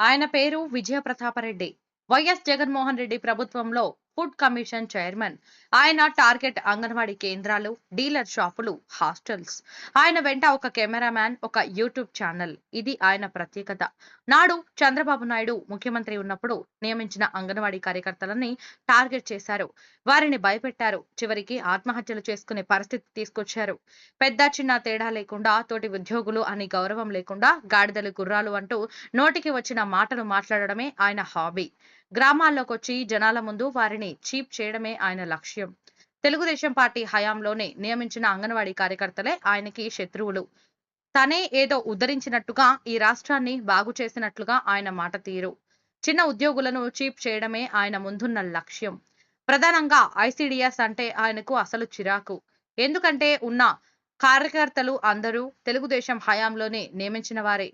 ఆయన పేరు విజయ ప్రతాపరెడ్డి వైఎస్ జగన్మోహన్ రెడ్డి ప్రభుత్వంలో ఫుడ్ కమిషన్ చైర్మన్. ఆయన టార్గెట్ అంగన్వాడీ కేంద్రాలు డీలర్ షాపులు హాస్టల్స్. ఆయన వెంట ఒక కెమెరామ్యాన్ ఒక యూట్యూబ్ ఛానల్. ఇది ఆయన ప్రత్యేకత. నాడు చంద్రబాబు నాయుడు ముఖ్యమంత్రి ఉన్నప్పుడు నియమించిన అంగన్వాడీ కార్యకర్తలని టార్గెట్ చేశారు. వారిని భయపెట్టారు. చివరికి ఆత్మహత్యలు చేసుకునే పరిస్థితి తీసుకొచ్చారు. పెద్ద చిన్న తేడా లేకుండా తోటి ఉద్యోగులు అని గౌరవం లేకుండా గాడిదలు గుర్రాలు అంటూ నోటికి వచ్చిన మాటలు మాట్లాడడమే ఆయన హాబీ. గ్రామాల్లోకి వచ్చి జనాల ముందు వారిని చీప్ చేయడమే ఆయన లక్ష్యం. తెలుగుదేశం పార్టీ హయాంలోనే నియమించిన అంగన్వాడీ కార్యకర్తలే ఆయనకి శత్రువులు. తనే ఏదో ఉద్ధరించినట్టుగా ఈ రాష్ట్రాన్ని బాగు చేసినట్లుగా ఆయన మాట తీరు. చిన్న ఉద్యోగులను చీప్ చేయడమే ఆయన ముందున్న లక్ష్యం. ప్రధానంగా ఐసిడిఎస్ అంటే ఆయనకు అసలు చిరాకు. ఎందుకంటే ఉన్న కార్యకర్తలు అందరూ తెలుగుదేశం హయాంలోనే నియమించిన వారే.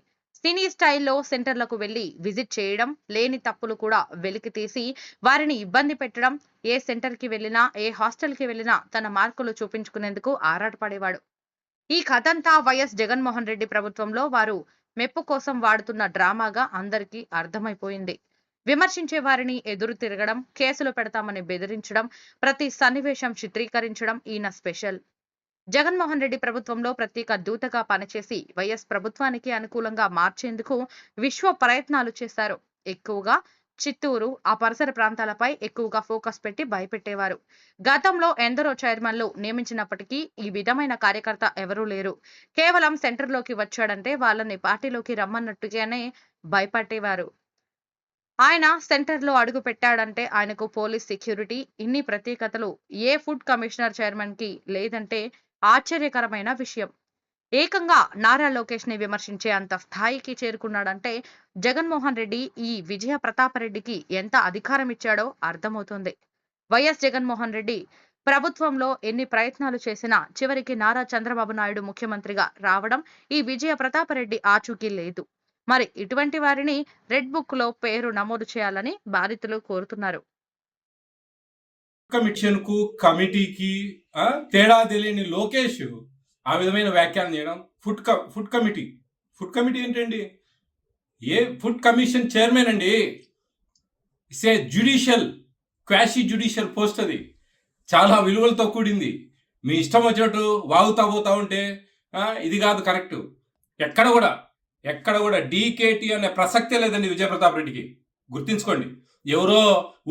సినీ స్టైల్లో సెంటర్లకు వెళ్ళి విజిట్ చేయడం లేని తప్పులు కూడా వెలికి తీసి వారిని ఇబ్బంది పెట్టడం ఏ సెంటర్కి వెళ్ళినా ఏ హాస్టల్కి వెళ్ళినా తన మార్కులు చూపించుకునేందుకు ఆరాటపడేవాడు. ఈ కథంతా వైఎస్ జగన్మోహన్ రెడ్డి ప్రభుత్వంలో వారు మెప్పు కోసం వాడుతున్న డ్రామాగా అందరికీ అర్థమైపోయింది. విమర్శించే వారిని ఎదురు తిరగడం కేసులు పెడతామని బెదిరించడం ప్రతి సన్నివేశం చిత్రీకరించడం ఈయన స్పెషల్. జగన్మోహన్ రెడ్డి ప్రభుత్వంలో ప్రత్యేక దూతగా పనిచేసి వైఎస్ ప్రభుత్వానికి అనుకూలంగా మార్చేందుకు విశ్వ ప్రయత్నాలు చేశారు. ఎక్కువగా చిత్తూరు ఆ పరిసర ప్రాంతాలపై ఎక్కువగా ఫోకస్ పెట్టి భయపెట్టేవారు. గతంలో ఎందరో చైర్మన్లు నియమించినప్పటికీ ఈ విధమైన కార్యకర్త ఎవరూ లేరు. కేవలం సెంటర్లోకి వచ్చాడంటే వాళ్ళని పార్టీలోకి రమ్మన్నట్టుగానే భయపట్టేవారు. ఆయన సెంటర్లో అడుగు పెట్టాడంటే ఆయనకు పోలీస్ సెక్యూరిటీ ఇన్ని ప్రత్యేకతలు ఏ ఫుడ్ కమిషనర్ చైర్మన్కి లేదంటే ఆశ్చర్యకరమైన విషయం. ఏకంగా నారా లోకేష్ని విమర్శించే అంత స్థాయికి చేరుకున్నాడంటే జగన్మోహన్ రెడ్డి ఈ విజయ ప్రతాపరెడ్డికి ఎంత అధికారం ఇచ్చాడో అర్థమవుతుంది. వైఎస్ జగన్మోహన్ రెడ్డి ప్రభుత్వంలో ఎన్ని ప్రయత్నాలు చేసినా చివరికి నారా చంద్రబాబు నాయుడు ముఖ్యమంత్రిగా రావడం ఈ విజయ ప్రతాపరెడ్డి ఆచూకీ లేదు. మరి ఇటువంటి వారిని రెడ్ బుక్లో పేరు నమోదు చేయాలని బాధితులు కోరుతున్నారు. కమిషన్కు కమిటీకి తేడా తెలియని లోకేష్ ఆ విధమైన వ్యాఖ్యానం చేయడం ఫుడ్ క ఫుడ్ కమిటీ. ఫుడ్ కమిటీ ఏంటండి? ఏ ఫుడ్ కమిషన్ చైర్మన్ అండి? సే జ్యుడిషియల్ క్వాషీ జ్యుడిషియల్ పోస్ట్ అది. చాలా విలువలతో కూడింది. మీ ఇష్టం వచ్చినట్టు వాగుతా పోతా ఉంటే ఇది కాదు కరెక్ట్. ఎక్కడ కూడా ఎక్కడ కూడా డీకేటీ అనే ప్రసక్తే లేదండి విజయప్రతాప్ రెడ్డికి. గుర్తించుకోండి. ఎవరో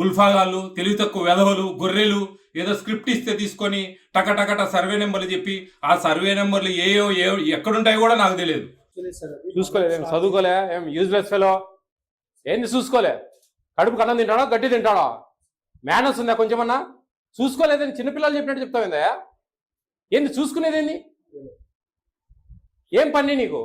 ఉల్ఫాగాళ్ళు తెలివి తక్కువ వెధవలు గొర్రెలు ఏదో స్క్రిప్ట్ ఇస్తే తీసుకొని టకటకట సర్వే నెంబర్లు చెప్పి ఆ సర్వే నెంబర్లు ఏయో ఏ ఎక్కడుంటాయో కూడా నాకు తెలియదు. చూసుకోలేదు చదువుకోలే ఏం యూజ్లెస్ ఫెలో ఏంది చూసుకోలే? కడుపు కన్నం తింటాడో గట్టి తింటాడో? మేనస్ ఉందా కొంచెమన్నా? చూసుకోలేదని చిన్నపిల్లలు చెప్పినట్టు చెప్తావు ఏంది చూసుకునేదేంది? ఏం పని నీకు?